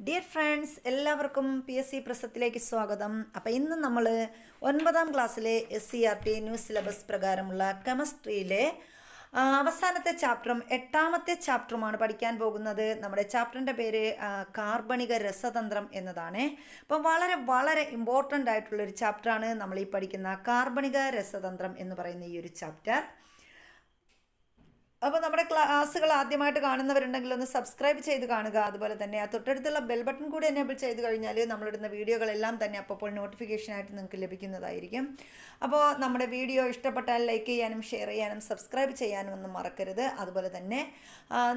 Dear friends എല്ലാവർക്കും P S C പ്രസത്തിലേക്ക് സ്വാഗതം. അപ്പോൾ ഇന്ന് നമ്മൾ ഒൻപതാം ക്ലാസ്സിലെ S C R T new syllabus പ്രകാരമുള്ള കെമിസ്ട്രിയിലെ അവസാനത്തെ ചാപ്റ്ററും എട്ടാമത്തെ ചാപ്റ്ററുമാണ് പഠിക്കാൻ പോകുന്നത്. നമ്മുടെ ചാപ്റ്ററിന്റെ പേര് കാർബണിക രസതന്ത്രം എന്നതാണ്. അപ്പം വളരെ വളരെ ഇമ്പോർട്ടന്റ് ആയിട്ടുള്ളൊരു ചാപ്റ്ററാണ് നമ്മൾ ഈ പഠിക്കുന്ന കാർബണിക രസതന്ത്രം എന്ന് പറയുന്ന ഈ ഒരു ചാപ്റ്റർ അപ്പോൾ നമ്മുടെ ക്ലാസ്സുകൾ ആദ്യമായിട്ട് കാണുന്നവരുണ്ടെങ്കിൽ ഒന്ന് സബ്സ്ക്രൈബ് ചെയ്ത് കാണുക. അതുപോലെ തന്നെ ആ തൊട്ടടുത്തുള്ള ബെൽ ബട്ടൺ കൂടി എനേബിൾ ചെയ്ത് കഴിഞ്ഞാൽ നമ്മളിടുന്ന വീഡിയോകളെല്ലാം തന്നെ അപ്പോൾ നോട്ടിഫിക്കേഷനായിട്ട് നിങ്ങൾക്ക് ലഭിക്കുന്നതായിരിക്കും. അപ്പോൾ നമ്മുടെ വീഡിയോ ഇഷ്ടപ്പെട്ടാൽ ലൈക്ക് ചെയ്യാനും ഷെയർ ചെയ്യാനും സബ്സ്ക്രൈബ് ചെയ്യാനും ഒന്നും മറക്കരുത്. അതുപോലെ തന്നെ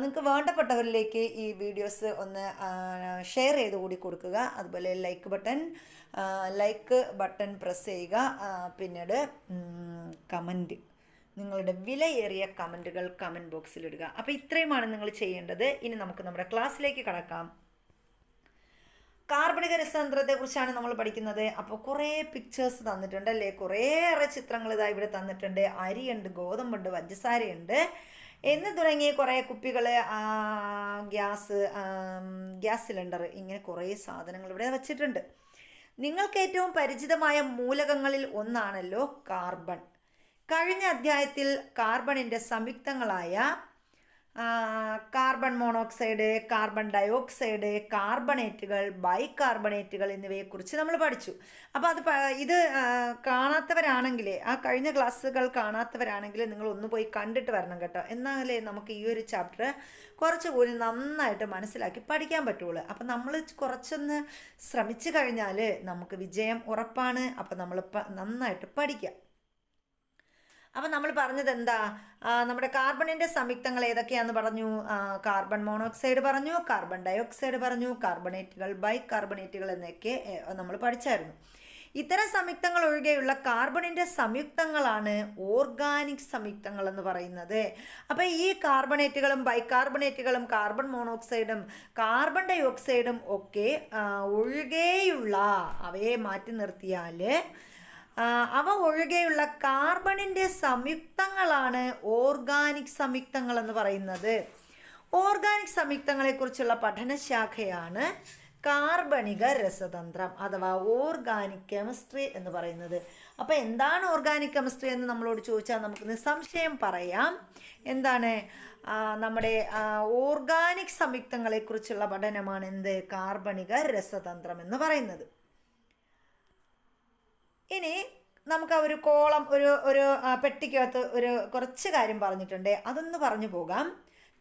നിങ്ങൾക്ക് വേണ്ടപ്പെട്ടവരിലേക്ക് ഈ വീഡിയോസ് ഒന്ന് ഷെയർ ചെയ്ത് കൂടി കൊടുക്കുക. അതുപോലെ like button like button press ചെയ്യുക. പിന്നീട് കമന്റ് നിങ്ങളുടെ വിലയേറിയ കമന്റുകൾ കമന്റ് ബോക്സിൽ ഇടുക. അപ്പോൾ ഇത്രയുമാണ് നിങ്ങൾ ചെയ്യേണ്ടത്. ഇനി നമുക്ക് നമ്മുടെ ക്ലാസ്സിലേക്ക് കടക്കാം. കാർബണിക രസതന്ത്രത്തെക്കുറിച്ചാണ് നമ്മൾ പഠിക്കുന്നത്. അപ്പോൾ കുറേ പിക്ചേഴ്സ് തന്നിട്ടുണ്ട് അല്ലേ? കുറേയേറെ ചിത്രങ്ങൾ ഇതാ ഇവിടെ തന്നിട്ടുണ്ട്. അരിയുണ്ട് ഗോതമ്പുണ്ട് പഞ്ചസാരയുണ്ട് എന്ന് തുടങ്ങി കുറേ കുപ്പികൾ ഗ്യാസ് ഗ്യാസ് സിലിണ്ടർ ഇങ്ങനെ കുറേ സാധനങ്ങൾ ഇവിടെ വച്ചിട്ടുണ്ട്. നിങ്ങൾക്ക് ഏറ്റവും പരിചിതമായ മൂലകങ്ങളിൽ ഒന്നാണല്ലോ കാർബൺ. കഴിഞ്ഞ അധ്യായത്തിൽ കാർബണിന്റെ സംയുക്തങ്ങളായ കാർബൺ മോണോക്സൈഡ് കാർബൺ ഡയോക്സൈഡ് കാർബണേറ്റുകൾ ബൈകാർബണേറ്റുകൾ എന്നിവയെക്കുറിച്ച് നമ്മൾ പഠിച്ചു. അപ്പോൾ അത് ഇത് കാണാത്തവരാണെങ്കിൽ ആ കഴിഞ്ഞ ക്ലാസ്സുകൾ കാണാത്തവരാണെങ്കിൽ നിങ്ങൾ ഒന്ന് പോയി കണ്ടിട്ട് വരണം കേട്ടോ. എന്നാലേ നമുക്ക് ഈ ഒരു ചാപ്റ്റർ കുറച്ചുകൂടി നന്നായിട്ട് മനസ്സിലാക്കി പഠിക്കാൻ പറ്റുള്ളൂ. അപ്പോൾ നമ്മൾ കുറച്ചൊന്ന് ശ്രമിച്ചു കഴിഞ്ഞാൽ നമുക്ക് വിജയം ഉറപ്പാണ്. അപ്പോൾ നമ്മൾ നന്നായിട്ട് പഠിക്കാം. അപ്പം നമ്മൾ പറഞ്ഞത് എന്താ നമ്മുടെ കാർബണിന്റെ സംയുക്തങ്ങൾ ഏതൊക്കെയാണെന്ന് പറഞ്ഞു? കാർബൺ മോണോക്സൈഡ് പറഞ്ഞു കാർബൺ ഡയോക്സൈഡ് പറഞ്ഞു കാർബണേറ്റുകൾ ബൈകാർബണേറ്റുകൾ എന്നൊക്കെ നമ്മൾ പഠിച്ചായിരുന്നു. ഇത്തരം സംയുക്തങ്ങൾ ഒഴികെയുള്ള കാർബണിന്റെ സംയുക്തങ്ങളാണ് ഓർഗാനിക് സംയുക്തങ്ങൾ എന്ന് പറയുന്നത്. അപ്പോൾ ഈ കാർബണേറ്റുകളും ബൈകാർബണേറ്റുകളും കാർബൺ മോണോക്സൈഡും കാർബൺ ഡയോക്സൈഡും ഒക്കെ ആ, ഒഴികെയുള്ള അവയെ മാറ്റി നിർത്തിയാൽ അവ ഒഴികെയുള്ള കാർബണിന്റെ സംയുക്തങ്ങളാണ് ഓർഗാനിക് സംയുക്തങ്ങൾ എന്ന് പറയുന്നത്. ഓർഗാനിക് സംയുക്തങ്ങളെക്കുറിച്ചുള്ള പഠനശാഖയാണ് കാർബണിക രസതന്ത്രം അഥവാ ഓർഗാനിക് കെമിസ്ട്രി എന്ന് പറയുന്നത്. അപ്പോൾ എന്താണ് ഓർഗാനിക് കെമിസ്ട്രി എന്ന് നമ്മളോട് ചോദിച്ചാൽ നമുക്ക് നിസ്സംശയം പറയാം. എന്താണ്? നമ്മുടെ ഓർഗാനിക് സംയുക്തങ്ങളെക്കുറിച്ചുള്ള പഠനമാണ് എന്ത്? കാർബണിക രസതന്ത്രം എന്ന് പറയുന്നത്. ഇനി നമുക്ക് ഒരു കോളം ഒരു ഒരു പെട്ടിക്കകത്ത് ഒരു കുറച്ച് കാര്യം പറഞ്ഞിട്ടുണ്ട്. അതൊന്ന് പറഞ്ഞു പോകാം.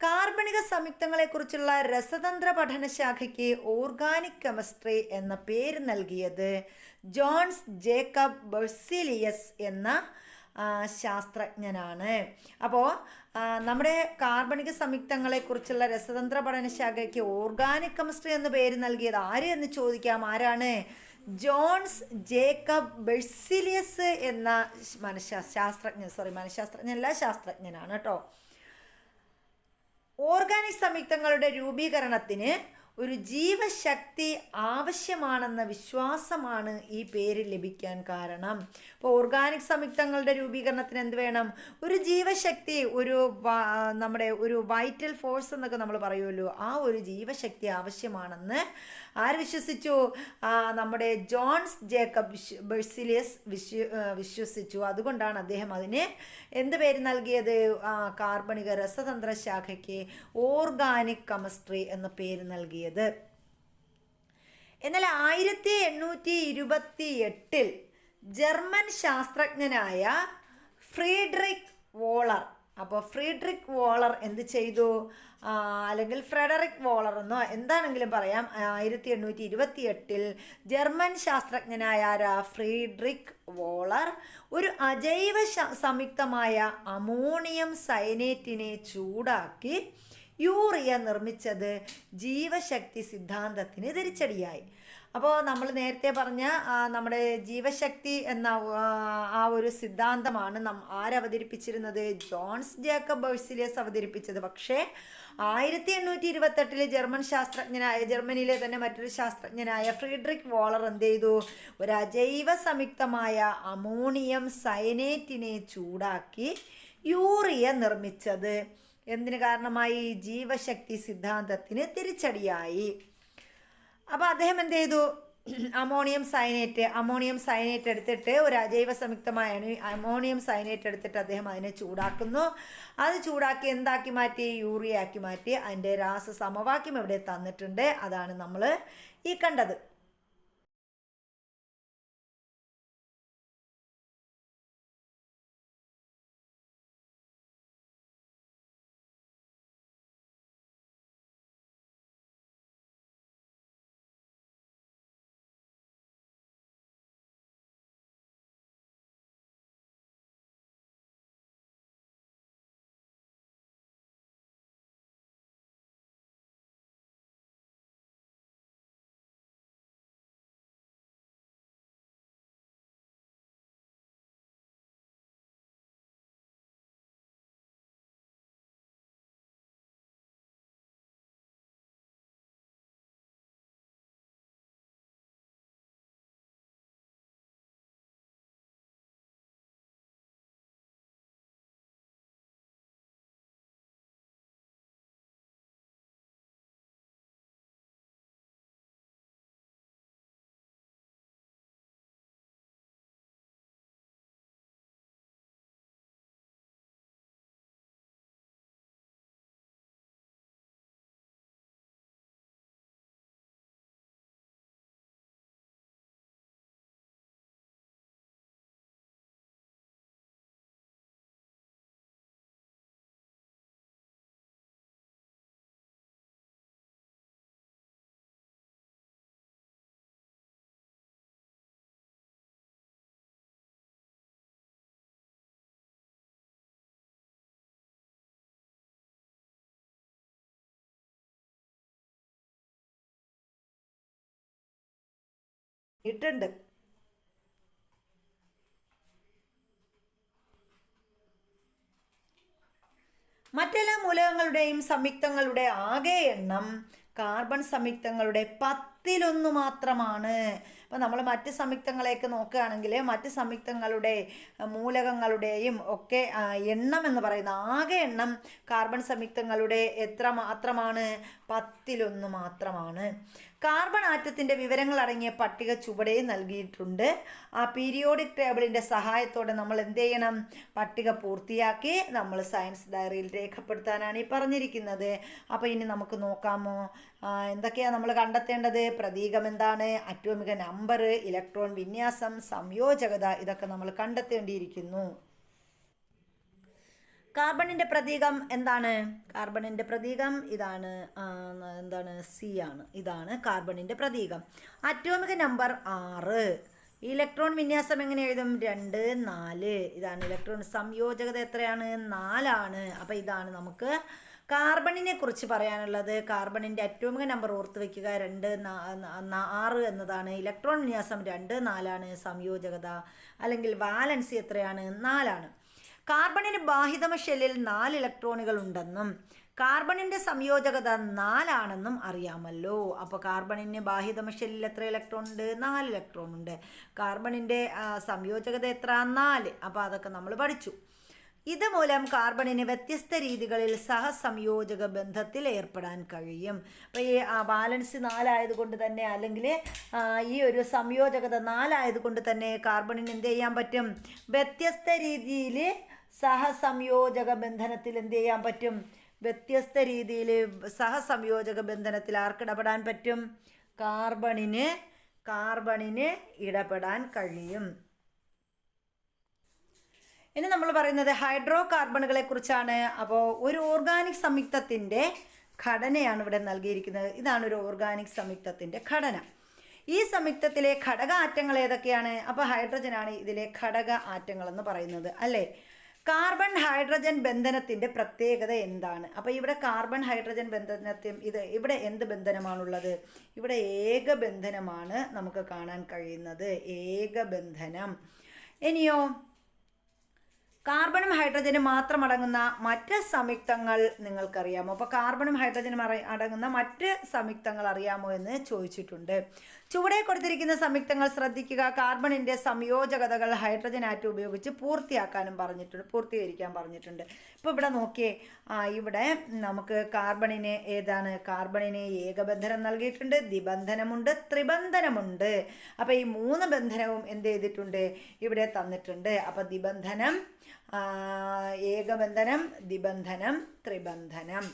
കാർബണിക സംയുക്തങ്ങളെക്കുറിച്ചുള്ള രസതന്ത്ര പഠനശാഖയ്ക്ക് ഓർഗാനിക് കെമിസ്ട്രി എന്ന പേര് നൽകിയത് ജോൺസ് ജേക്കബ് ബെർസിലിയസ് എന്ന ശാസ്ത്രജ്ഞനാണ്. അപ്പോൾ നമ്മുടെ കാർബണിക സംയുക്തങ്ങളെക്കുറിച്ചുള്ള രസതന്ത്ര പഠനശാഖയ്ക്ക് ഓർഗാനിക് കെമിസ്ട്രി എന്ന പേര് നൽകിയത് ആര് എന്ന് ചോദിക്കാം. ആരാണ്? ജോൺസ് ജേക്കബ് ബെഴ്സിലിയസ് എന്ന മനഃശാ ശാസ്ത്രജ്ഞൻ സോറി മനഃശാസ്ത്രജ്ഞനല്ല ശാസ്ത്രജ്ഞനാണ് കേട്ടോ. ഓർഗാനിക് സംയുക്തങ്ങളുടെ രൂപീകരണത്തിന് ഒരു ജീവശക്തി ആവശ്യമാണെന്ന വിശ്വാസമാണ് ഈ പേര് ലഭിക്കാൻ കാരണം. ഇപ്പോൾ ഓർഗാനിക് സംയുക്തങ്ങളുടെ രൂപീകരണത്തിന് എന്ത് വേണം? ഒരു ജീവശക്തി ഒരു നമ്മുടെ ഒരു വൈറ്റൽ ഫോഴ്സ് എന്നൊക്കെ നമ്മൾ പറയുമല്ലോ ആ ഒരു ജീവശക്തി ആവശ്യമാണെന്ന് ആര് വിശ്വസിച്ചു? നമ്മുടെ ജോൺസ് ജേക്കബ് ബെഴ്സിലിയസ് വിശ്വ വിശ്വസിച്ചു. അതുകൊണ്ടാണ് അദ്ദേഹം അതിന് എന്ത് പേര് നൽകിയത്? കാർബണിക രസതന്ത്ര ശാഖയ്ക്ക് ഓർഗാനിക് കെമിസ്ട്രി എന്ന പേര് നൽകിയത്. എന്നാൽ ആയിരത്തി എണ്ണൂറ്റി ഇരുപത്തി എട്ടിൽ ജർമ്മൻ ശാസ്ത്രജ്ഞനായ ഫ്രീഡ്രിക് വോളർ. അപ്പോൾ ഫ്രീഡ്രിക് വോളർ എന്ത് ചെയ്തു? അല്ലെങ്കിൽ ഫ്രെഡറിക് വോളർ എന്നോ എന്താണെങ്കിലും പറയാം. ആയിരത്തി എണ്ണൂറ്റി ഇരുപത്തി എട്ടിൽ ജർമ്മൻ ശാസ്ത്രജ്ഞനായ ഫ്രീഡ്രിക് വോളർ ഒരു അജൈവ സംയുക്തമായ അമോണിയം സൈനേറ്റിനെ ചൂടാക്കി യൂറിയ നിർമ്മിച്ചത് ജീവശക്തി സിദ്ധാന്തത്തിന് തിരിച്ചടിയായി അപ്പോൾ നമ്മൾ നേരത്തെ പറഞ്ഞ നമ്മുടെ ജീവശക്തി എന്ന ആ, ഒരു സിദ്ധാന്തമാണ് നം ആരവതരിപ്പിച്ചിരുന്നത് ജോൺസ് ജേക്കബ് ബേഴ്സിലിയസ് അവതരിപ്പിച്ചത്. പക്ഷേ ആയിരത്തി എണ്ണൂറ്റി ഇരുപത്തെട്ടിലെ ജർമ്മൻ ശാസ്ത്രജ്ഞനായ ജർമ്മനിയിലെ തന്നെ മറ്റൊരു ശാസ്ത്രജ്ഞനായ ഫ്രീഡ്രിക് വോളർ എന്ത് ചെയ്തു ഒരു അജൈവ സംയുക്തമായ അമോണിയം സയനേറ്റിനെ ചൂടാക്കി യൂറിയ നിർമ്മിച്ചത്. എന്തിന് കാരണമായി? ജീവശക്തി സിദ്ധാന്തത്തിന് തിരിച്ചടിയായി. അപ്പോൾ അദ്ദേഹം എന്ത് ചെയ്തു? അമോണിയം സയനേറ്റ് അമോണിയം സയനേറ്റ് എടുത്തിട്ട് ഒരു അജൈവ സംയുക്തമായ അമോണിയം സയനേറ്റ് എടുത്തിട്ട് അദ്ദേഹം അതിനെ ചൂടാക്കുന്നു. അത് ചൂടാക്കി എന്താക്കി മാറ്റി? യൂറിയ ആക്കി മാറ്റി. അതിന്റെ രാസ സമവാക്യം ഇവിടെ തന്നിട്ടുണ്ട്. അതാണ് നമ്മൾ ഈ കണ്ടത്. ഇട്ടുണ്ട് മറ്റെല്ലാ മൂലകങ്ങളുടെയും സംയുക്തങ്ങളുടെ ആകെ എണ്ണം കാർബൺ സംയുക്തങ്ങളുടെ പത്തിലൊന്ന് മാത്രമാണ്. അപ്പോൾ നമ്മൾ മറ്റ് സംയുക്തങ്ങളെയൊക്കെ നോക്കുകയാണെങ്കിൽ മറ്റ് സംയുക്തങ്ങളുടെ മൂലകങ്ങളുടെയും ഒക്കെ എണ്ണം എന്ന് പറയുന്ന ആകെ എണ്ണം കാർബൺ സംയുക്തങ്ങളുടെ എത്ര മാത്രമാണ് പത്തിലൊന്ന് മാത്രമാണ്. കാർബൺ ആറ്റത്തിന്റെ വിവരങ്ങൾ അടങ്ങിയ പട്ടിക ചുവടെ നൽകിയിട്ടുണ്ട്. ആ പീരിയോഡിക് ടേബിളിന്റെ സഹായത്തോടെ നമ്മൾ എന്ത് ചെയ്യണം? പട്ടിക പൂർത്തിയാക്കി നമ്മൾ സയൻസ് ഡയറിയിൽ രേഖപ്പെടുത്താനാണ് ഈ പറഞ്ഞിരിക്കുന്നത്. അപ്പോൾ ഇനി നമുക്ക് നോക്കാമോ? എന്തൊക്കെയാണ് നമ്മൾ കണ്ടെത്തേണ്ടത്? പ്രതീകം എന്താണ്? അറ്റോമിക നമ്പർ ഇലക്ട്രോൺ വിന്യാസം സംയോജകത ഇതൊക്കെ നമ്മൾ കണ്ടെത്തേണ്ടിയിരിക്കുന്നു. കാർബണിന്റെ പ്രതീകം എന്താണ്? കാർബണിന്റെ പ്രതീകം ഇതാണ് എന്താണ്? സി ആണ്. ഇതാണ് കാർബണിന്റെ പ്രതീകം. അറ്റോമിക നമ്പർ ആറ്. ഇലക്ട്രോൺ വിന്യാസം എങ്ങനെ എഴുതും? രണ്ട് നാല്. ഇതാണ് ഇലക്ട്രോൺ സംയോജകത എത്രയാണ്? നാലാണ്. അപ്പോൾ ഇതാണ് നമുക്ക് കാർബണിനെ കുറിച്ച് പറയാനുള്ളത് കാർബണിന്റെ അറ്റോമിക നമ്പർ ഓർത്ത് വയ്ക്കുക രണ്ട് ആറ് എന്നതാണ്. ഇലക്ട്രോൺ വിന്യാസം രണ്ട് നാലാണ്. സംയോജകത അല്ലെങ്കിൽ വാലൻസി എത്രയാണ്? നാലാണ്. കാർബണിന് ബാഹിതമ ഷെല്ലിൽ നാല് ഇലക്ട്രോണുകൾ ഉണ്ടെന്നും കാർബണിന്റെ സംയോജകത നാലാണെന്നും അറിയാമല്ലോ. അപ്പോൾ കാർബണിന് ബാഹ്യതമ ഷെല്ലിൽ എത്ര ഇലക്ട്രോൺ ഉണ്ട്? നാല് ഇലക്ട്രോൺ ഉണ്ട്. കാർബണിന്റെ സംയോജകത എത്ര? നാല്. അപ്പോൾ അതൊക്കെ നമ്മൾ പഠിച്ചു. ഇതുമൂലം കാർബണിന് വ്യത്യസ്ത രീതികളിൽ സഹസംയോജക ബന്ധത്തിൽ ഏർപ്പെടാൻ കഴിയും. അപ്പോൾ ഈ ബാലൻസ് നാലായതുകൊണ്ട് തന്നെ അല്ലെങ്കിൽ ഈ ഒരു സംയോജകത നാലായതുകൊണ്ട് തന്നെ കാർബണിന് എന്ത് ചെയ്യാൻ പറ്റും? വ്യത്യസ്ത രീതിയിൽ സഹസംയോജക ബന്ധനത്തിൽ എന്ത് ചെയ്യാൻ പറ്റും? വ്യത്യസ്ത രീതിയിൽ സഹസംയോജക ബന്ധനത്തിൽ ആർക്കിടപെടാൻ പറ്റും? കാർബണിന് കാർബണിന് ഇടപെടാൻ കഴിയും. ഇനി നമ്മൾ പറയുന്നത് ഹൈഡ്രോ കാർബണുകളെ കുറിച്ചാണ് അപ്പോൾ ഒരു ഓർഗാനിക് സംയുക്തത്തിന്റെ ഘടനയാണ് ഇവിടെ നൽകിയിരിക്കുന്നത്. ഇതാണ് ഒരു ഓർഗാനിക് സംയുക്തത്തിന്റെ ഘടന. ഈ സംയുക്തത്തിലെ ഘടക ആറ്റങ്ങൾ ഏതൊക്കെയാണ്? അപ്പോൾ ഹൈഡ്രജനാണ് ഇതിലെ ഘടക ആറ്റങ്ങൾ എന്ന് പറയുന്നത് അല്ലേ? കാർബൺ ഹൈഡ്രജൻ ബന്ധനത്തിന്റെ പ്രത്യേകത എന്താണ്? അപ്പോൾ ഇവിടെ കാർബൺ ഹൈഡ്രജൻ ബന്ധനത്തിൽ ഇത് ഇവിടെ എന്ത് ബന്ധനമാണുള്ളത്? ഇവിടെ ഏക ബന്ധനമാണ് നമുക്ക് കാണാൻ കഴിയുന്നത്. ഏക ബന്ധനം. ഇനിയോ കാർബണും ഹൈഡ്രജനും മാത്രം അടങ്ങുന്ന മറ്റ് സംയുക്തങ്ങൾ നിങ്ങൾക്കറിയാമോ? അപ്പോൾ കാർബണും ഹൈഡ്രജനും അടങ്ങുന്ന മറ്റ് സംയുക്തങ്ങൾ അറിയാമോ എന്ന് ചോദിച്ചിട്ടുണ്ട്. ചുവടെ കൊടുത്തിരിക്കുന്ന സംയുക്തങ്ങൾ ശ്രദ്ധിക്കുക. കാർബണിന്റെ സംയോജകതകൾ ഹൈഡ്രജൻ ആറ്റം ഉപയോഗിച്ച് പൂർത്തിയാക്കാനും പറഞ്ഞിട്ടുണ്ട് പൂർത്തീകരിക്കാൻ പറഞ്ഞിട്ടുണ്ട്. ഇപ്പോൾ ഇവിടെ നോക്കിയേ ഇവിടെ നമുക്ക് കാർബണിന് ഏതാണ്? കാർബണിന് ഏകബന്ധനം നൽകിയിട്ടുണ്ട് ദ്വിബന്ധനമുണ്ട് ത്രിബന്ധനമുണ്ട്. അപ്പോൾ ഈ മൂന്ന് ബന്ധനവും എന്ത് ചെയ്തിട്ടുണ്ട്? ഇവിടെ തന്നിട്ടുണ്ട്. അപ്പോൾ ദ്വിബന്ധനം ഏകബന്ധനം ദ്വിബന്ധനം ത്രിബന്ധനം.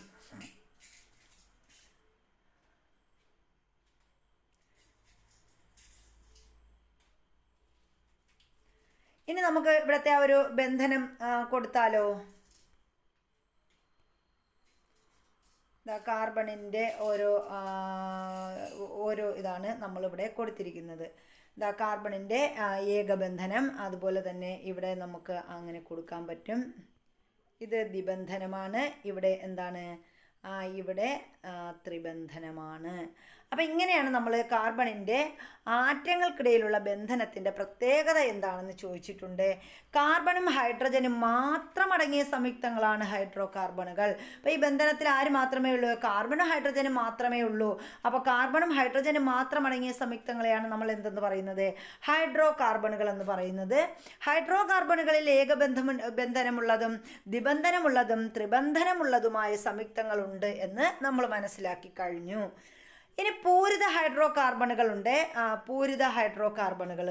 ഇനി നമുക്ക് ഇവിടുത്തെ ആ ഒരു ബന്ധനം കൊടുത്താലോ? കാർബണിന്റെ ഓരോ ഓരോ ഇതാണ് നമ്മളിവിടെ കൊടുത്തിരിക്കുന്നത്. ദാ കാർബണിന്റെ ഏകബന്ധനം അതുപോലെ തന്നെ ഇവിടെ നമുക്ക് അങ്ങനെ കൊടുക്കാൻ പറ്റും. ഇത് ദ്വിബന്ധനമാണ്. ഇവിടെ എന്താണ്? ഇവിടെ ത്രിബന്ധനമാണ്. അപ്പം ഇങ്ങനെയാണ് നമ്മൾ കാർബണിന്റെ ആറ്റങ്ങൾക്കിടയിലുള്ള ബന്ധനത്തിന്റെ പ്രത്യേകത എന്താണെന്ന് ചോദിച്ചിട്ടുണ്ട്. കാർബണും ഹൈഡ്രജനും മാത്രം അടങ്ങിയ സംയുക്തങ്ങളാണ് ഹൈഡ്രോ കാർബണുകൾ അപ്പോൾ ഈ ബന്ധനത്തിൽ ആര് മാത്രമേ ഉള്ളൂ? കാർബണും ഹൈഡ്രജനും മാത്രമേ ഉള്ളൂ. അപ്പോൾ കാർബണും ഹൈഡ്രജനും മാത്രം അടങ്ങിയ സംയുക്തങ്ങളെയാണ് നമ്മൾ എന്തെന്ന് പറയുന്നത്? ഹൈഡ്രോ കാർബണുകൾ എന്ന് പറയുന്നത്. ഹൈഡ്രോ കാർബണുകളിൽ ഏകബന്ധം ബന്ധനമുള്ളതും ദ്വിബന്ധനമുള്ളതും ത്രിബന്ധനമുള്ളതുമായ സംയുക്തങ്ങളുണ്ട് എന്ന് നമ്മൾ മനസ്സിലാക്കി കഴിഞ്ഞു. ഇനി പൂരിത ഹൈഡ്രോ കാർബണുകളുണ്ട് പൂരിത ഹൈഡ്രോ കാർബണുകൾ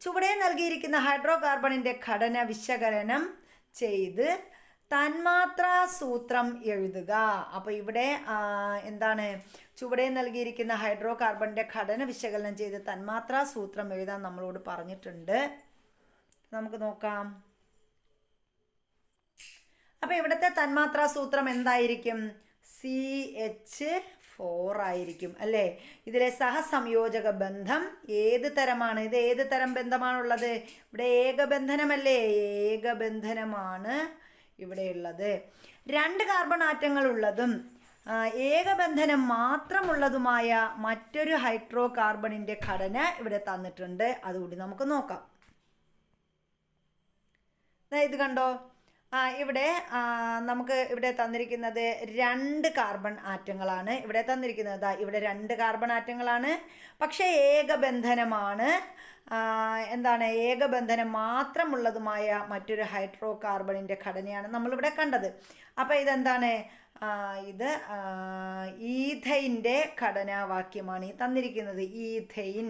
ചുവടെ നൽകിയിരിക്കുന്ന ഹൈഡ്രോ കാർബണിന്റെ ഘടന വിശകലനം ചെയ്ത് തന്മാത്രാ സൂത്രം എഴുതുക. അപ്പോൾ ഇവിടെ എന്താണ്? ചുവടെ നൽകിയിരിക്കുന്ന ഹൈഡ്രോ കാർബണിന്റെ ഘടന വിശകലനം ചെയ്ത് തന്മാത്രാ സൂത്രം എഴുതാൻ നമ്മളോട് പറഞ്ഞിട്ടുണ്ട്. നമുക്ക് നോക്കാം. അപ്പോൾ ഇവിടുത്തെ തന്മാത്രാ സൂത്രം എന്തായിരിക്കും? സി എച്ച് ഫോർ ആയിരിക്കും അല്ലേ? ഇതിലെ സഹസംയോജക ബന്ധം ഏത് തരമാണ്? ഇത് ഏത് തരം ബന്ധമാണുള്ളത്? ഇവിടെ ഏകബന്ധനമല്ലേ? ഏകബന്ധനമാണ് ഇവിടെയുള്ളത്. രണ്ട് കാർബൺ ആറ്റങ്ങൾ ഉള്ളതും ഏകബന്ധനം മാത്രമുള്ളതുമായ മറ്റൊരു ഹൈഡ്രോ കാർബണിന്റെ ഘടന ഇവിടെ തന്നിട്ടുണ്ട്. അതുകൂടി നമുക്ക് നോക്കാം. ഇത് കണ്ടോ? ഇവിടെ നമുക്ക് ഇവിടെ തന്നിരിക്കുന്നത് രണ്ട് കാർബൺ ആറ്റങ്ങളാണ്. ഇവിടെ തന്നിരിക്കുന്നത് ഇവിടെ രണ്ട് കാർബൺ ആറ്റങ്ങളാണ്. പക്ഷേ ഏകബന്ധനമാണ്. എന്താണ് ഏകബന്ധനം മാത്രമുള്ളതുമായ മറ്റൊരു ഹൈഡ്രോ കാർബണിന്റെ ഘടനയാണ് നമ്മളിവിടെ കണ്ടത്. അപ്പോൾ ഇതെന്താണ്? ഇത് ഈഥൈന്റെ ഘടനാവാക്യമാണ് ഈ തന്നിരിക്കുന്നത്. ഈഥൈൻ.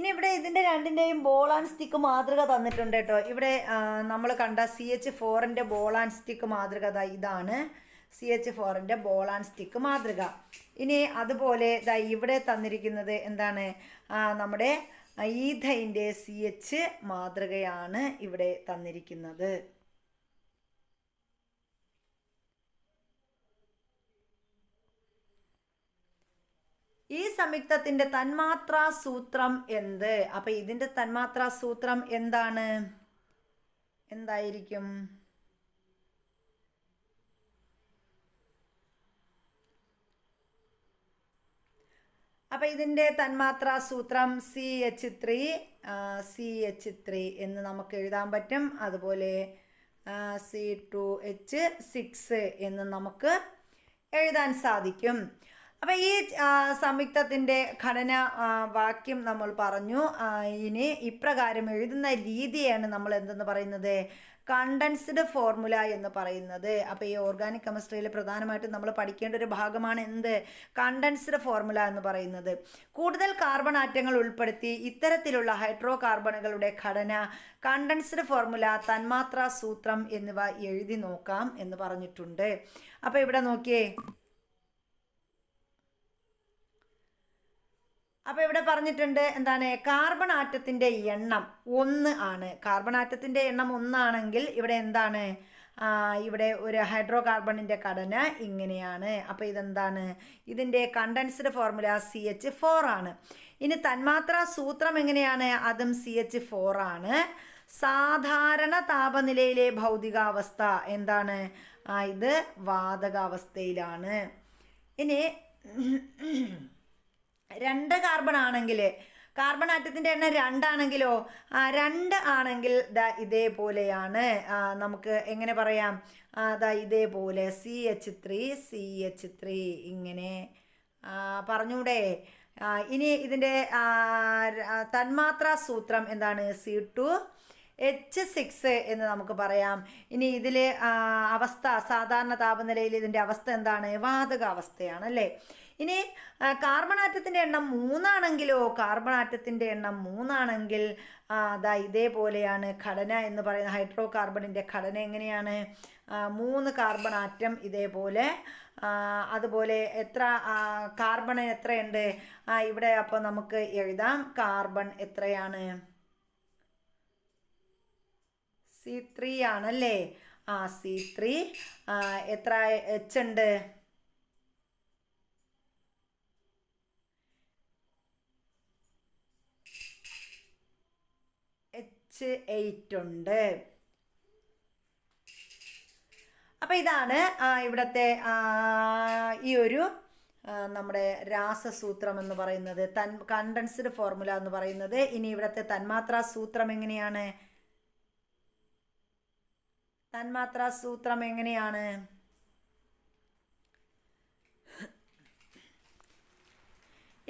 ഇനി ഇവിടെ ഇതിന്റെ രണ്ടിന്റെയും ബോൾ ആൻഡ് സ്റ്റിക്ക് മാതൃക തന്നിട്ടുണ്ട് കേട്ടോ. ഇവിടെ നമ്മൾ കണ്ട സി എച്ച് ഫോറിന്റെ ബോൾ ആൻഡ് സ്റ്റിക്ക് മാതൃക ഇതാണ്. സി എച്ച് ഫോറിന്റെ ബോൾ ആൻഡ് സ്റ്റിക്ക് മാതൃക. ഇനി അതുപോലെ ദാ ഇവിടെ തന്നിരിക്കുന്നത് എന്താണ്? നമ്മുടെ ഈഥൈന്റെ സി എച്ച് മാതൃകയാണ് ഇവിടെ തന്നിരിക്കുന്നത്. ഈ സംയുക്തത്തിന്റെ തന്മാത്രാ സൂത്രം എന്ത്? അപ്പൊ ഇതിന്റെ തന്മാത്രാ സൂത്രം എന്താണ്? എന്തായിരിക്കും? അപ്പൊ ഇതിന്റെ തന്മാത്രാ സൂത്രം C H three C H three എന്ന് നമുക്ക് എഴുതാൻ പറ്റും. അതുപോലെ സി ടു എച്ച് സിക്സ് എന്ന് നമുക്ക് എഴുതാൻ സാധിക്കും. അപ്പം ഈ സംയുക്തത്തിന്റെ ഘടന വാക്യം നമ്മൾ പറഞ്ഞു. ഇനി ഇപ്രകാരം എഴുതുന്ന രീതിയാണ് നമ്മൾ എന്തെന്ന് പറയുന്നത്? കണ്ടൻസ്ഡ് ഫോർമുല എന്ന് പറയുന്നത്. അപ്പോൾ ഈ ഓർഗാനിക് കെമിസ്ട്രിയിൽ പ്രധാനമായിട്ടും നമ്മൾ പഠിക്കേണ്ട ഒരു ഭാഗമാണ് എന്ത്? കണ്ടൻസ്ഡ് ഫോർമുല എന്ന് പറയുന്നത്. കൂടുതൽ കാർബൺ ആറ്റങ്ങൾ ഉൾപ്പെടുത്തി ഇത്തരത്തിലുള്ള ഹൈഡ്രോ കാർബണുകളുടെ ഘടന കണ്ടൻസ്ഡ് ഫോർമുല തന്മാത്ര സൂത്രം എന്നിവ എഴുതി നോക്കാം എന്ന് പറഞ്ഞിട്ടുണ്ട്. അപ്പോൾ ഇവിടെ നോക്കിയേ. അപ്പോൾ ഇവിടെ പറഞ്ഞിട്ടുണ്ട് എന്താണ്? കാർബൺ ആറ്റത്തിന്റെ എണ്ണം ഒന്ന് ആണ്. കാർബൺ ആറ്റത്തിന്റെ എണ്ണം ഒന്നാണെങ്കിൽ ഇവിടെ എന്താണ്? ഇവിടെ ഒരു ഹൈഡ്രോ കാർബണിന്റെ ഘടന ഇങ്ങനെയാണ്. അപ്പോൾ ഇതെന്താണ്? ഇതിന്റെ condensed formula C H four ആണ്. ഇനി തന്മാത്ര സൂത്രം എങ്ങനെയാണ്? അതും സി എച്ച് ഫോർ ആണ്. സാധാരണ താപനിലയിലെ ഭൗതികാവസ്ഥ എന്താണ്? ഇത് വാതകാവസ്ഥയിലാണ്. ഇനി രണ്ട് കാർബൺ ആണെങ്കിൽ കാർബൺ ആറ്റത്തിന്റെ എണ്ണം രണ്ടാണെങ്കിലോ? രണ്ട് ആണെങ്കിൽ ദാ ഇതേപോലെയാണ്. നമുക്ക് എങ്ങനെ പറയാം? ദാ ഇതേപോലെ C H three C H three ഇങ്ങനെ പറഞ്ഞൂടെ? ഇനി ഇതിന്റെ തന്മാത്രാ സൂത്രം എന്താണ്? സി ടു എച്ച് സിക്സ് എന്ന് നമുക്ക് പറയാം. ഇനി ഇതിലെ അവസ്ഥ സാധാരണ താപനിലയിൽ ഇതിന്റെ അവസ്ഥ എന്താണ്? വാതക അവസ്ഥയാണ് അല്ലേ? ഇനി കാർബൺ ആറ്റത്തിന്റെ എണ്ണം മൂന്നാണെങ്കിലോ കാർബൺ ആറ്റത്തിന്റെ എണ്ണം മൂന്നാണെങ്കിൽ അതാ ഇതേപോലെയാണ് ഘടന എന്ന് പറയുന്ന ഹൈഡ്രോ കാർബണിന്റെ ഘടന എങ്ങനെയാണ്? മൂന്ന് കാർബൺ ആറ്റം ഇതേപോലെ അതുപോലെ എത്ര കാർബൺ എത്രയുണ്ട്? ഇവിടെ അപ്പോൾ നമുക്ക് എഴുതാം. കാർബൺ എത്രയാണ്? സി ത്രീ ആണല്ലേ? ആ സി ത്രീ എത്ര എച്ച് ഉണ്ട്? എയ്റ്റ് ഉണ്ട്. അപ്പം ഇതാണ് ഇവിടത്തെ ഈ ഒരു നമ്മുടെ രാസസൂത്രം എന്ന് പറയുന്നത്. തൻ കണ്ടൻസ്ഡ് ഫോർമുല എന്ന് പറയുന്നത്. ഇനി ഇവിടുത്തെ തന്മാത്രാ സൂത്രം എങ്ങനെയാണ്? തന്മാത്രാ സൂത്രം എങ്ങനെയാണ്?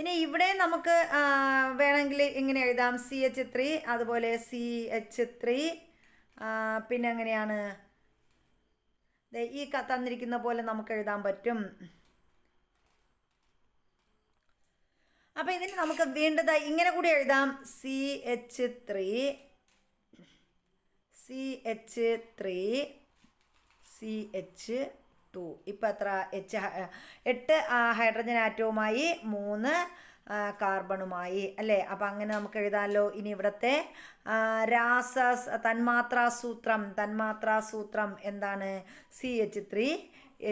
ഇനി ഇവിടെ നമുക്ക് വേണമെങ്കിൽ ഇങ്ങനെ എഴുതാം. സി എച്ച് ത്രീ അതുപോലെ സി എച്ച് ത്രീ പിന്നെ എങ്ങനെയാണ്? ഈ തന്നിരിക്കുന്ന പോലെ നമുക്ക് എഴുതാൻ പറ്റും. അപ്പം ഇതിന് നമുക്ക് വീണ്ടും ദാ ഇങ്ങനെ കൂടി എഴുതാം. C H three C H three C H two ഇപ്പം എത്ര? എച്ച് എട്ട് ഹൈഡ്രജൻ ആറ്റവുമായി മൂന്ന് കാർബണുമായി അല്ലേ? അപ്പം അങ്ങനെ നമുക്ക് എഴുതാമല്ലോ ഇനി ഇവിടുത്തെ രാസ തന്മാത്രാസൂത്രം തന്മാത്രാസൂത്രം തന്മാത്രാ സൂത്രം എന്താണ്? സി എച്ച് ത്രീ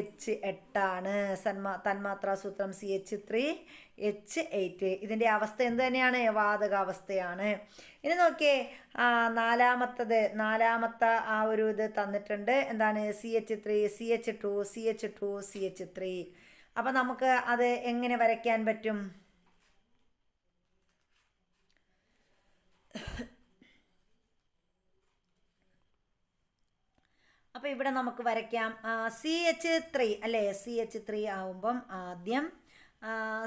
എച്ച് എട്ടാണ്. സന്മാ തന്മാത്രാ സൂത്രം C H three H eight ഇതിന്റെ അവസ്ഥ എന്ത് തന്നെയാണ്? വാതകാവസ്ഥയാണ്. ഇനി നോക്കിയേ നാലാമത്തത് നാലാമത്തെ ആ ഒരു ഇത് തന്നിട്ടുണ്ട്. എന്താണ്? C H three C H two C H two C H three അപ്പം നമുക്ക് അത് എങ്ങനെ വരയ്ക്കാൻ പറ്റും? അപ്പോൾ ഇവിടെ നമുക്ക് വരയ്ക്കാം. സി എച്ച് ത്രീ അല്ലേ? സി എച്ച് ത്രീ ആവുമ്പം ആദ്യം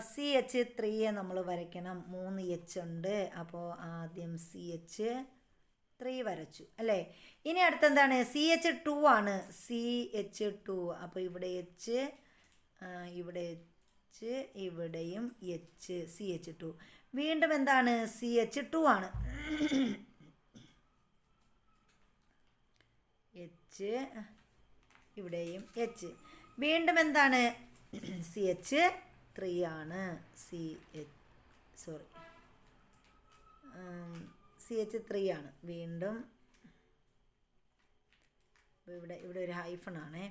സി എച്ച് ത്രീയെ നമ്മൾ വരയ്ക്കണം. മൂന്ന് എച്ച് ഉണ്ട്. അപ്പോൾ ആദ്യം സി എച്ച് ത്രീ വരച്ചു അല്ലേ? ഇനി അടുത്തെന്താണ്? സി എച്ച് ടു ആണ്. സി എച്ച് ടു അപ്പോൾ ഇവിടെ എച്ച് ഇവിടെ എച്ച് ഇവിടെയും എച്ച് സി എച്ച് ടു വീണ്ടും എന്താണ്? സി എച്ച് ടു ആണ്. എച്ച് ഇവിടെയും എച്ച് വീണ്ടും എന്താണ്? സി എച്ച് ത്രീ ആണ്. C H sorry C H three ആണ്. വീണ്ടും ഇവിടെ ഇവിടെ ഒരു ഹൈഫൺ ആണേ.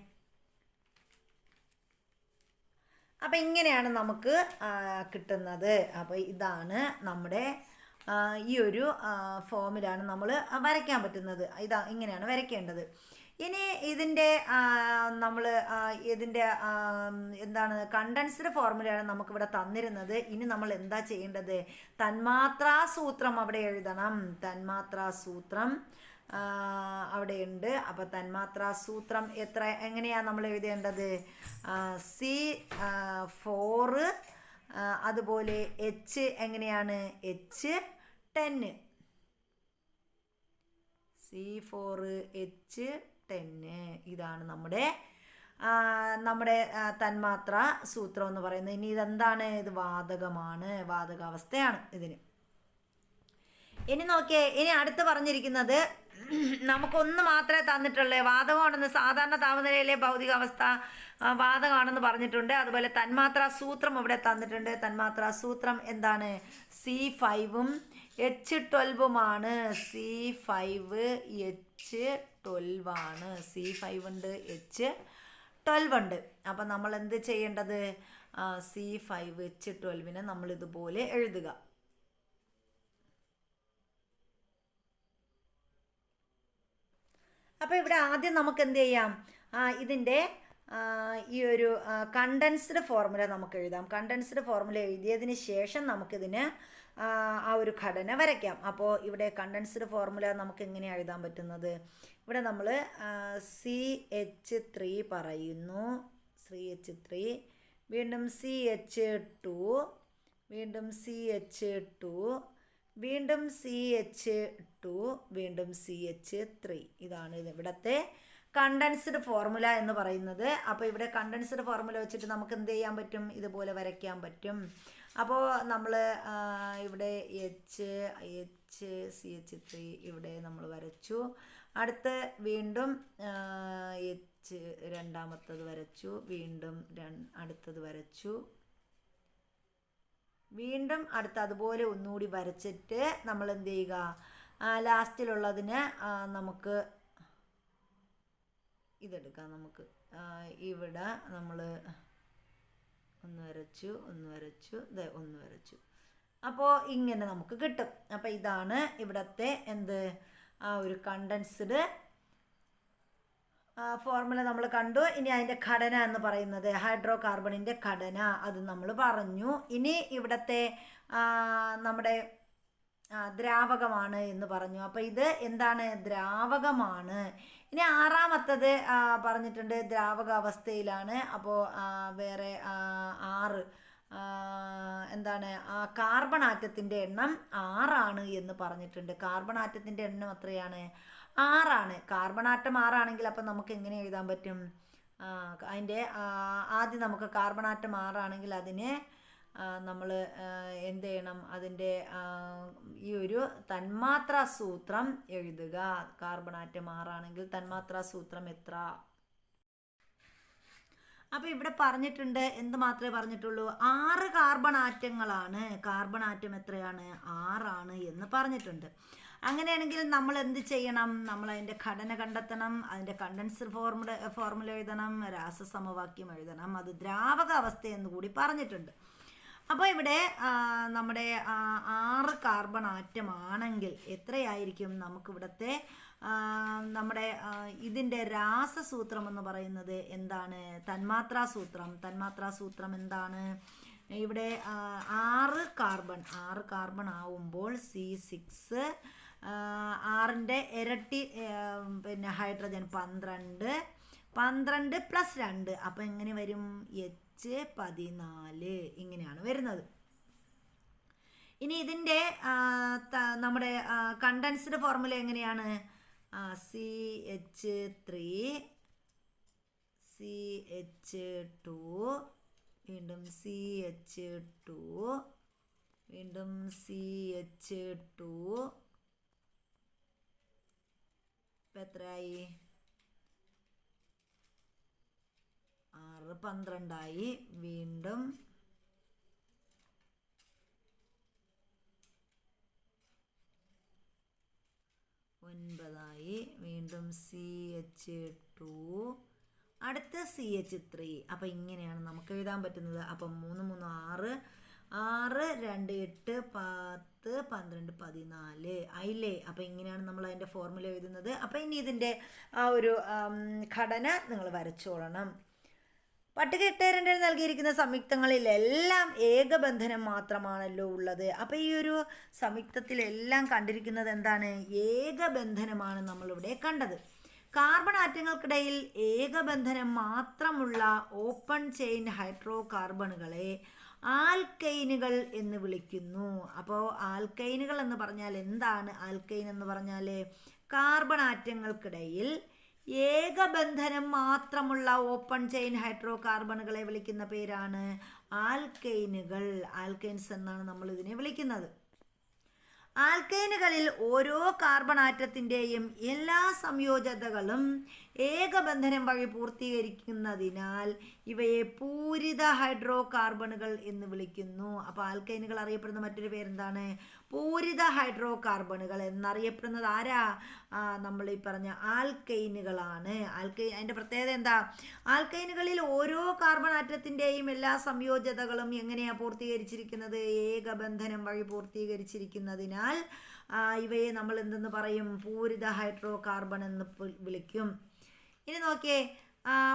അപ്പം ഇങ്ങനെയാണ് നമുക്ക് കിട്ടുന്നത്. അപ്പോൾ ഇതാണ് നമ്മുടെ ഈ ഒരു ഫോമിലാണ് നമ്മൾ വരയ്ക്കാൻ പറ്റുന്നത്. ഇതാ ഇങ്ങനെയാണ് വരയ്ക്കേണ്ടത്. ഇനി ഇതിന്റെ നമ്മൾ ഇതിന്റെ എന്താണ് കണ്ടൻസ്ഡ് ഫോർമുലയാണ് നമുക്കിവിടെ തന്നിരുന്നത്. ഇനി നമ്മൾ എന്താ ചെയ്യേണ്ടത്? തന്മാത്രാ സൂത്രം അവിടെ എഴുതണം. തന്മാത്രാ സൂത്രം അവിടെ അവിടെയുണ്ട് അപ്പോൾ തന്മാത്രാ സൂത്രം എത്ര എങ്ങനെയാണ് നമ്മൾ എഴുതേണ്ടത്? സി ഫോറ് അതുപോലെ എച്ച് എങ്ങനെയാണ്? എച്ച് ടെന്ന് സി ഫോറ് എച്ച് ടെന്ന് ഇതാണ് നമ്മുടെ നമ്മുടെ തന്മാത്ര സൂത്രം എന്ന് പറയുന്നത്. ഇനി ഇതെന്താണ്? ഇത് വാതകമാണ്. വാതകാവസ്ഥയാണ് ഇതിന്. ഇനി നോക്കിയേ ഇനി അടുത്ത് പറഞ്ഞിരിക്കുന്നത് നമുക്കൊന്ന് മാത്രമേ തന്നിട്ടുള്ളൂ. വാതകമാണെന്ന് സാധാരണ താപനിലയിലെ ഭൗതികാവസ്ഥ വാതകമാണെന്ന് പറഞ്ഞിട്ടുണ്ട്. അതുപോലെ തന്മാത്ര സൂത്രം ഇവിടെ തന്നിട്ടുണ്ട്. തന്മാത്ര സൂത്രം എന്താണ്? സി ഫൈവും എച്ച് ട്വൽവുമാണ്. സി ഫൈവ് എച്ച് ട്വൽവ് ആണ്. സി ഫൈവ് ഉണ്ട് എച്ച് ട്വൽവ് ഉണ്ട്. അപ്പം നമ്മൾ എന്ത് ചെയ്യേണ്ടത്? സി ഫൈവ് എച്ച് ട്വൽവിനെ നമ്മൾ ഇതുപോലെ എഴുതുക. അപ്പോൾ ഇവിടെ ആദ്യം നമുക്ക് എന്ത് ചെയ്യാം ഇതിന്റെ ഈ ഒരു കണ്ടൻസ്ഡ് ഫോർമുല നമുക്ക് എഴുതാം കണ്ടൻസ്ഡ് ഫോർമുല എഴുതിയതിന് ശേഷം നമുക്കിതിന് ആ ഒരു ഘടന വരയ്ക്കാം. അപ്പോൾ ഇവിടെ കണ്ടൻസ്ഡ് ഫോർമുല നമുക്ക് എങ്ങനെ എഴുതാൻ പറ്റുന്നത്? ഇവിടെ നമ്മൾ സി എച്ച് ത്രീ പറയുന്നു. സി എച്ച് ത്രീ വീണ്ടും സി എച്ച് ടു വീണ്ടും സി എച്ച് ടു വീണ്ടും സി എച്ച് ടു വീണ്ടും സി എച്ച് ത്രീ ഇതാണ് ഇത്. ഇവിടുത്തെ കണ്ടൻസ്ഡ് ഫോർമുല എന്ന് പറയുന്നത്. അപ്പോൾ ഇവിടെ കണ്ടൻസ്ഡ് ഫോർമുല വെച്ചിട്ട് നമുക്ക് എന്ത് ചെയ്യാൻ പറ്റും? ഇതുപോലെ വരയ്ക്കാൻ പറ്റും. അപ്പോൾ നമ്മൾ ഇവിടെ H H C H three ഇവിടെ നമ്മൾ വരച്ചു. അടുത്ത് വീണ്ടും രണ്ടാമത്തത് വരച്ചു വീണ്ടും അടുത്തത് വരച്ചു. വീണ്ടും അടുത്ത അതുപോലെ ഒന്നുകൂടി വരച്ചിട്ട് നമ്മൾ എന്ത് ചെയ്യുക ലാസ്റ്റിലുള്ളതിന് നമുക്ക് ഇതെടുക്കാം നമുക്ക്. ഇവിടെ നമ്മൾ ഒന്ന് വരച്ചു ഒന്ന് വരച്ചു ഒന്ന് വരച്ചു. അപ്പോൾ ഇങ്ങനെ നമുക്ക് കിട്ടും. അപ്പോൾ ഇതാണ് ഇവിടുത്തെ എന്ത്? ആ ഒരു കണ്ടൻസ്ഡ് ഫോർമുല നമ്മൾ കണ്ടു. ഇനി അതിന്റെ ഘടന എന്ന് പറയുന്നത് ഹൈഡ്രോ കാർബണിന്റെ ഘടന. അത് നമ്മൾ പറഞ്ഞു. ഇനി ഇവിടുത്തെ നമ്മുടെ ദ്രാവകമാണ് എന്ന് പറഞ്ഞു. അപ്പോൾ ഇത് എന്താണ്? ദ്രാവകമാണ്. ഇനി ആറാമത്തത് പറഞ്ഞിട്ടുണ്ട് ദ്രാവക അവസ്ഥയിലാണ് അപ്പോൾ വേറെ ആറ് എന്താണ് ആ, കാർബൺ ആറ്റത്തിന്റെ എണ്ണം ആറാണ് എന്ന് പറഞ്ഞിട്ടുണ്ട്. കാർബൺ ആറ്റത്തിന്റെ എണ്ണം എത്രയാണ്? ആറാണ്. കാർബൺ ആറ്റം ആറാണെങ്കിൽ അപ്പം നമുക്ക് എങ്ങനെ എഴുതാൻ പറ്റും? അതിന്റെ ആദ്യം നമുക്ക് കാർബൺ ആറ്റം ആറാണെങ്കിൽ അതിനെ നമ്മൾ എന്ത് ചെയ്യണം? അതിന്റെ ഈ ഒരു തന്മാത്രാ സൂത്രം എഴുതുക. കാർബൺ ആറ്റം ആറാണെങ്കിൽ തന്മാത്രാ സൂത്രം എത്ര? അപ്പോൾ ഇവിടെ പറഞ്ഞിട്ടുണ്ട് എന്ത് മാത്രമേ പറഞ്ഞിട്ടുള്ളൂ? ആറ് കാർബൺ ആറ്റങ്ങളാണ്. കാർബൺ ആറ്റം എത്രയാണ്? ആറാണ് എന്ന് പറഞ്ഞിട്ടുണ്ട്. അങ്ങനെയാണെങ്കിൽ നമ്മൾ എന്ത് ചെയ്യണം? നമ്മൾ അതിന്റെ ഘടന കണ്ടെത്തണം അതിന്റെ കണ്ടൻസർ ഫോർമുല ഫോർമുല എഴുതണം രാസസമവാക്യം എഴുതണം. അത് ദ്രാവക അവസ്ഥ എന്ന് കൂടി പറഞ്ഞിട്ടുണ്ട്. അപ്പോൾ ഇവിടെ നമ്മുടെ ആറ് കാർബൺ ആറ്റം ആണെങ്കിൽ എത്രയായിരിക്കും? നമുക്കിവിടുത്തെ നമ്മുടെ ഇതിന്റെ രാസസൂത്രം എന്ന് പറയുന്നത് എന്താണ്? തന്മാത്രാസൂത്രം തന്മാത്രാസൂത്രം എന്താണ്? ഇവിടെ ആറ് കാർബൺ ആറ് കാർബൺ ആവുമ്പോൾ സി സിക്സ് ആറിന്റെ ഇരട്ടി പിന്നെ ഹൈഡ്രജൻ പന്ത്രണ്ട് പന്ത്രണ്ട് പ്ലസ് രണ്ട്. അപ്പം എങ്ങനെ വരും? എച്ച് പതിനാല് ഇങ്ങനെയാണ് വരുന്നത്. ഇനി ഇതിന്റെ നമ്മുടെ കണ്ടൻസ്ഡ് ഫോർമുല എങ്ങനെയാണ്? C H three C H two വീണ്ടും സി എച്ച് ടു വീണ്ടും സി എച്ച് ടു ഇപ്പം എത്രയായി? ആറ് പന്ത്രണ്ടായി. വീണ്ടും ഒൻപതായി. വീണ്ടും സി എച്ച് ടു അടുത്ത സി എച്ച് ത്രീ അപ്പം ഇങ്ങനെയാണ് നമുക്ക് എഴുതാൻ പറ്റുന്നത്. അപ്പം മൂന്ന് മൂന്ന് ആറ്. ആറ് രണ്ട് എട്ട് പത്ത് പന്ത്രണ്ട് പതിനാല്. ആയില്ലേ അപ്പം ഇങ്ങനെയാണ് നമ്മൾ അതിന്റെ ഫോർമുല എഴുതുന്നത്. അപ്പം ഇനി ഇതിന്റെ ആ ഒരു ഘടന നിങ്ങൾ വരച്ചോളണം. പട്ടിക നൽകിയിരിക്കുന്ന സംയുക്തങ്ങളിലെല്ലാം ഏകബന്ധനം മാത്രമാണല്ലോ ഉള്ളത്. അപ്പോൾ ഈ ഒരു സംയുക്തത്തിലെല്ലാം കണ്ടിരിക്കുന്നത് എന്താണ്? ഏകബന്ധനമാണ് നമ്മളിവിടെ കണ്ടത്. കാർബൺ ആറ്റങ്ങൾക്കിടയിൽ ഏകബന്ധനം മാത്രമുള്ള ഓപ്പൺ ചെയിൻ ഹൈഡ്രോ കാർബണുകളെ ആൽക്കൈനുകൾ എന്ന് വിളിക്കുന്നു. അപ്പോൾ ആൽക്കൈനുകൾ എന്ന് പറഞ്ഞാൽ എന്താണ്? ആൽക്കൈൻ എന്ന് പറഞ്ഞാൽ കാർബൺ ആറ്റങ്ങൾക്കിടയിൽ ഏകബന്ധനം മാത്രമുള്ള ഓപ്പൺ ചെയിൻ ഹൈഡ്രോ കാർബണുകളെ വിളിക്കുന്ന പേരാണ് ആൽക്കൈനുകൾ ആൽക്കൈൻസ് എന്നാണ് നമ്മൾ ഇതിനെ വിളിക്കുന്നത്. ആൽക്കൈനുകളിൽ ഓരോ കാർബൺ ആറ്റത്തിന്റെയും എല്ലാ സംയോജതകളും ഏകബന്ധനം വഴി പൂർത്തീകരിക്കുന്നതിനാൽ ഇവയെ പൂരിത ഹൈഡ്രോ കാർബണുകൾ എന്ന് വിളിക്കുന്നു. അപ്പോൾ ആൽക്കൈനുകൾ അറിയപ്പെടുന്ന മറ്റൊരു പേരെന്താണ്? പൂരിത ഹൈഡ്രോ കാർബണുകൾ എന്നറിയപ്പെടുന്നത് ആരാ? നമ്മൾ ഈ പറഞ്ഞ ആൽക്കൈനുകളാണ്. ആൽക്കൈ അതിന്റെ പ്രത്യേകത എന്താ? ആൽക്കൈനുകളിൽ ഓരോ കാർബൺ ആറ്റത്തിന്റെയും എല്ലാ സംയോജതകളും എങ്ങനെയാണ് പൂർത്തീകരിച്ചിരിക്കുന്നത്? ഏകബന്ധനം വഴി പൂർത്തീകരിച്ചിരിക്കുന്നതിനാൽ ഇവയെ നമ്മൾ എന്തെന്ന് പറയും? പൂരിത ഹൈഡ്രോ കാർബൺ എന്ന് വിളിക്കും. ഇനി നോക്കിയേ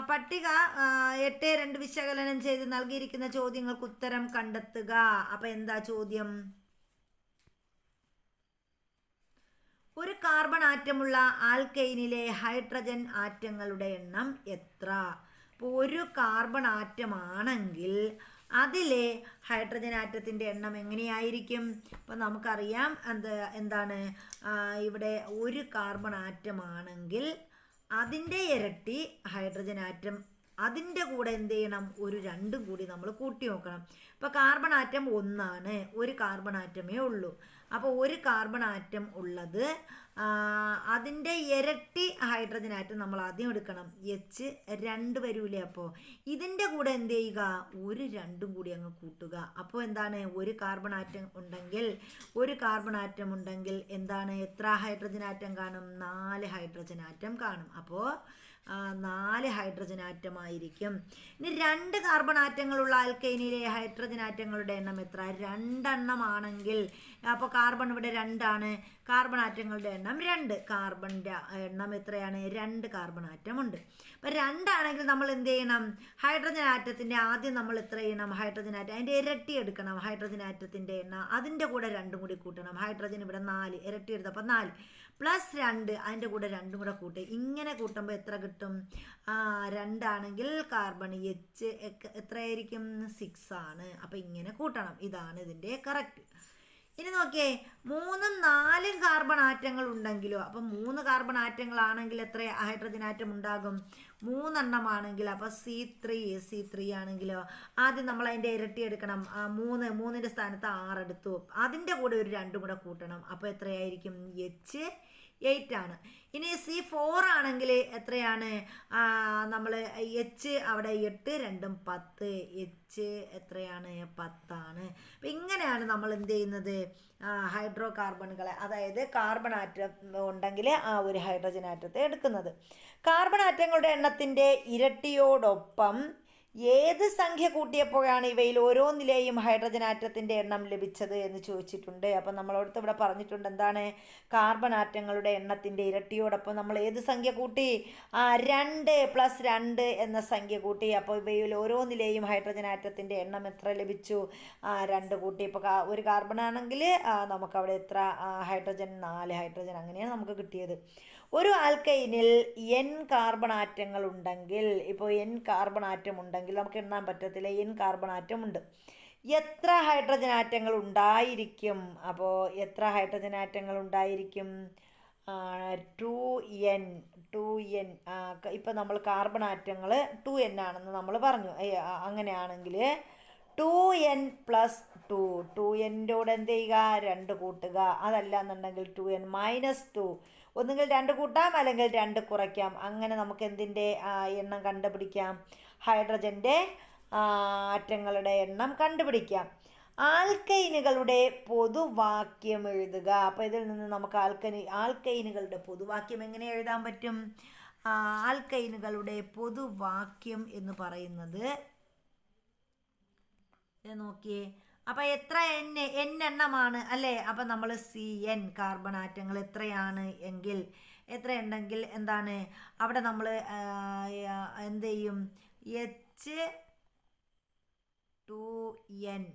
പട്ടിക എട്ട് രണ്ട് വിശകലനം ചെയ്ത് നൽകിയിരിക്കുന്ന ചോദ്യങ്ങൾക്ക് ഉത്തരം കണ്ടെത്തുക. അപ്പൊ എന്താ ചോദ്യം? ഒരു കാർബൺ ആറ്റമുള്ള ആൽക്കൈനിലെ ഹൈഡ്രജൻ ആറ്റങ്ങളുടെ എണ്ണം എത്ര? അപ്പോൾ ഒരു കാർബൺ ആറ്റമാണെങ്കിൽ അതിലെ ഹൈഡ്രജൻ ആറ്റത്തിന്റെ എണ്ണം എങ്ങനെയായിരിക്കും? ഇപ്പം നമുക്കറിയാം എന്ത് എന്താണ് ഇവിടെ ഒരു കാർബൺ ആറ്റമാണെങ്കിൽ അതിന്റെ ഇരട്ടി ഹൈഡ്രജൻ ആറ്റം അതിന്റെ കൂടെ എന്ത് ചെയ്യണം? ഒരു രണ്ടും കൂടി നമ്മൾ കൂട്ടി നോക്കണം. ഇപ്പോൾ കാർബൺ ആറ്റം ഒന്നാണ്. ഒരു കാർബൺ ആറ്റമേ ഉള്ളൂ. അപ്പോൾ ഒരു കാർബൺ ആറ്റം ഉള്ളത് അതിന്റെ ഇരട്ടി ഹൈഡ്രജൻ ആറ്റം നമ്മൾ ആദ്യം എടുക്കണം. എച്ച് രണ്ട് വരൂലേ അപ്പോൾ ഇതിന്റെ കൂടെ എന്ത് ചെയ്യുക? ഒരു രണ്ടും കൂടി അങ്ങ് കൂട്ടുക. അപ്പോൾ എന്താണ്? ഒരു കാർബൺ ആറ്റം ഉണ്ടെങ്കിൽ ഒരു കാർബൺ ആറ്റം ഉണ്ടെങ്കിൽ എന്താണ്? എത്ര ഹൈഡ്രജൻ ആറ്റം കാണും? നാല് ഹൈഡ്രജൻ ആറ്റം കാണും. അപ്പോൾ നാല് ഹൈഡ്രജൻ ആറ്റം ആയിരിക്കും ഇനി രണ്ട് കാർബൺ ആറ്റങ്ങളുള്ള ആൽക്കൈനിലെ ഹൈഡ്രജൻ ആറ്റങ്ങളുടെ എണ്ണം എത്ര? രണ്ടെണ്ണം ആണെങ്കിൽ അപ്പോൾ കാർബൺ ഇവിടെ രണ്ടാണ് കാർബൺ ആറ്റങ്ങളുടെ എണ്ണം രണ്ട്. കാർബണിന്റെ എണ്ണം എത്രയാണ്? രണ്ട് കാർബൺ ആറ്റം ഉണ്ട് അപ്പം രണ്ടാണെങ്കിൽ നമ്മൾ എന്ത് ചെയ്യണം? ഹൈഡ്രജൻ ആറ്റത്തിന്റെ ആദ്യം നമ്മൾ എത്ര ചെയ്യണം? ഹൈഡ്രജൻ ആറ്റം അതിന്റെ ഇരട്ടി എടുക്കണം. ഹൈഡ്രജൻ ആറ്റത്തിന്റെ എണ്ണം അതിന്റെ കൂടെ രണ്ടും കൂടി കൂട്ടണം. ഹൈഡ്രജൻ ഇവിടെ നാല് ഇരട്ടി എടുത്തപ്പോൾ നാല്. പ്ലസ് രണ്ട് അതിന്റെ കൂടെ രണ്ടും കൂടെ കൂട്ടി. ഇങ്ങനെ കൂട്ടുമ്പോൾ എത്ര കിട്ടും? രണ്ടാണെങ്കിൽ കാർബൺ എച്ച് എത്രയായിരിക്കും? സിക്സ് ആണ്. അപ്പം ഇങ്ങനെ കൂട്ടണം. ഇതാണ് ഇതിന്റെ കറക്റ്റ് ഇനി നോക്കിയേ മൂന്നും നാലും കാർബൺ ആറ്റങ്ങൾ ഉണ്ടെങ്കിലോ? അപ്പം മൂന്ന് കാർബൺ ആറ്റങ്ങളാണെങ്കിൽ എത്ര ഹൈഡ്രജൻ ആറ്റം ഉണ്ടാകും? മൂന്നെണ്ണം ആണെങ്കിൽ അപ്പോൾ സി ത്രീ സി ത്രീ ആണെങ്കിലോ ആദ്യം നമ്മൾ അതിന്റെ ഇരട്ടി എടുക്കണം. മൂന്ന് മൂന്നിന്റെ സ്ഥാനത്ത് ആറ് എടുത്തു. അതിന്റെ കൂടെ ഒരു രണ്ടും കൂടെ കൂട്ടണം. അപ്പോൾ എത്രയായിരിക്കും? എച്ച് എയ്റ്റ് ആണ്. ഇനി സി ഫോർ ആണെങ്കിൽ എത്രയാണ്? നമ്മൾ എച്ച് അവിടെ എട്ട് രണ്ടും പത്ത്. എച്ച് എത്രയാണ്? പത്താണ്. അപ്പം ഇങ്ങനെയാണ് നമ്മൾ എന്ത് ചെയ്യുന്നത്? ഹൈഡ്രോ കാർബണുകളെ അതായത് കാർബൺ ആറ്റം ഉണ്ടെങ്കിൽ ആ ഒരു ഹൈഡ്രജൻ ആറ്റത്തെ എടുക്കുന്നത്. കാർബൺ ആറ്റങ്ങളുടെ എണ്ണത്തിന്റെ ഇരട്ടിയോടൊപ്പം ഏത് സംഖ്യ കൂട്ടിയപ്പോഴാണ് ഇവയിൽ ഓരോന്നിലെയും ഹൈഡ്രജൻ ആറ്റത്തിന്റെ എണ്ണം ലഭിച്ചത് എന്ന് ചോദിച്ചിട്ടുണ്ട്. അപ്പം നമ്മളോടത്ത് ഇവിടെ പറഞ്ഞിട്ടുണ്ട് എന്താണ്? കാർബൺ ആറ്റങ്ങളുടെ എണ്ണത്തിന്റെ ഇരട്ടിയോടൊപ്പം നമ്മൾ ഏത് സംഖ്യ കൂട്ടി? ആ രണ്ട് പ്ലസ് രണ്ട് എന്ന സംഖ്യ കൂട്ടി. അപ്പോൾ ഇവയിൽ ഓരോന്നിലെയും ഹൈഡ്രജൻ ആറ്റത്തിന്റെ എണ്ണം എത്ര ലഭിച്ചു? ആ രണ്ട് കൂട്ടി. ഇപ്പോൾ ഒരു കാർബൺ ആണെങ്കിൽ നമുക്കവിടെ എത്ര? ഹൈഡ്രജൻ നാല് ഹൈഡ്രജൻ അങ്ങനെയാണ് നമുക്ക് കിട്ടിയത്. ഒരു ആൽക്കൈനിൽ എൻ കാർബൺ ആറ്റങ്ങൾ ഉണ്ടെങ്കിൽ ഇപ്പോൾ എൻ കാർബൺ ആറ്റം ഉണ്ടെങ്കിൽ നമുക്ക് എണ്ണാൻ പറ്റത്തില്ല. എൻ കാർബൺ ആറ്റം ഉണ്ട്. എത്ര ഹൈഡ്രജൻ ആറ്റങ്ങൾ ഉണ്ടായിരിക്കും? അപ്പോൾ എത്ര ഹൈഡ്രജൻ ആറ്റങ്ങൾ ഉണ്ടായിരിക്കും? ടു എൻ ടു എൻ ഇപ്പം നമ്മൾ കാർബൺ ആറ്റങ്ങൾ ടു എൻ ആണെന്ന് നമ്മൾ പറഞ്ഞു. അങ്ങനെയാണെങ്കിൽ two N plus two two എന്റെ എന്ത് ചെയ്യുക? രണ്ട് കൂട്ടുക. അതല്ല എന്നുണ്ടെങ്കിൽ ടു എൻ മൈനസ് ടു ഒന്നുകിൽ രണ്ട് കൂട്ടാം അല്ലെങ്കിൽ രണ്ട് കുറയ്ക്കാം. അങ്ങനെ നമുക്ക് എന്തിന്റെ എണ്ണം കണ്ടുപിടിക്കാം? ഹൈഡ്രജന്റെ ആറ്റങ്ങളുടെ എണ്ണം കണ്ടുപിടിക്കാം. ആൽക്കൈനുകളുടെ പൊതുവാക്യം എഴുതുക. അപ്പോൾ ഇതിൽ നിന്ന് നമുക്ക് ആൽക്കനി ആൽക്കൈനുകളുടെ പൊതുവാക്യം എങ്ങനെ എഴുതാൻ പറ്റും? ആൽക്കൈനുകളുടെ പൊതുവാക്യം എന്ന് പറയുന്നത് നോക്കിയേ. അപ്പം എത്ര എൻ എൻ എണ്ണമാണ് അല്ലേ? അപ്പം നമ്മൾ സി എൻ കാർബൺ ആറ്റങ്ങൾ എത്രയാണ് എങ്കിൽ എത്രയുണ്ടെങ്കിൽ എന്താണ്? അവിടെ നമ്മൾ എന്ത് ചെയ്യും? എച്ച് ടു എൻ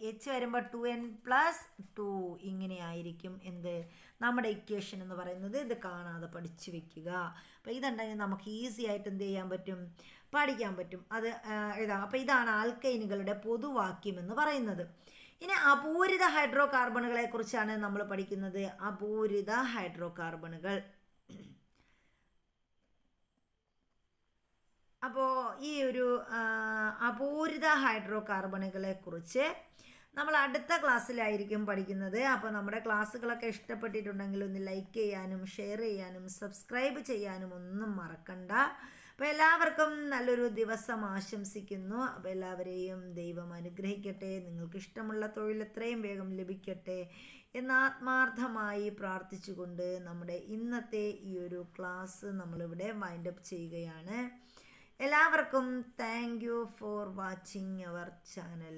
എച്ച് വരുമ്പോൾ ടു എൻ പ്ലസ് ടു ഇങ്ങനെയായിരിക്കും എന്ത് നമ്മുടെ ഇക്വേഷൻ എന്ന് പറയുന്നത്. ഇത് കാണാതെ പഠിച്ചു വെക്കുക. അപ്പോൾ ഇതുണ്ടെങ്കിൽ നമുക്ക് ഈസി ആയിട്ട് എന്ത് ചെയ്യാൻ പറ്റും? പഠിക്കാൻ പറ്റും. അത് എഴുതാം അപ്പോൾ ഇതാണ് ആൽക്കൈനുകളുടെ പൊതുവാക്യം എന്ന് പറയുന്നത്. ഇനി അപൂരിത ഹൈഡ്രോ കാർബണുകളെ കുറിച്ചാണ് നമ്മൾ പഠിക്കുന്നത്. അപൂരിത ഹൈഡ്രോ കാർബണുകൾ അപ്പോൾ ഈ ഒരു അപൂരിത ഹൈഡ്രോ കാർബണുകളെ കുറിച്ച് നമ്മൾ അടുത്ത ക്ലാസ്സിലായിരിക്കും പഠിക്കുന്നത്. അപ്പോൾ നമ്മുടെ ക്ലാസ്സുകളൊക്കെ ഇഷ്ടപ്പെട്ടിട്ടുണ്ടെങ്കിൽ ഒന്ന് ലൈക്ക് ചെയ്യാനും ഷെയർ ചെയ്യാനും സബ്സ്ക്രൈബ് ചെയ്യാനും ഒന്നും മറക്കണ്ട. അപ്പോൾ എല്ലാവർക്കും നല്ലൊരു ദിവസം ആശംസിക്കുന്നു. അപ്പോൾ എല്ലാവരെയും ദൈവം അനുഗ്രഹിക്കട്ടെ. നിങ്ങൾക്ക് ഇഷ്ടമുള്ള തൊഴിൽ എത്രയും വേഗം ലഭിക്കട്ടെ എന്ന് ആത്മാർത്ഥമായി പ്രാർത്ഥിച്ചുകൊണ്ട് നമ്മുടെ ഇന്നത്തെ ഈ ഒരു ക്ലാസ് നമ്മളിവിടെ വൈൻഡപ്പ് ചെയ്യുകയാണ്. എല്ലാവർക്കും thank you for watching our channel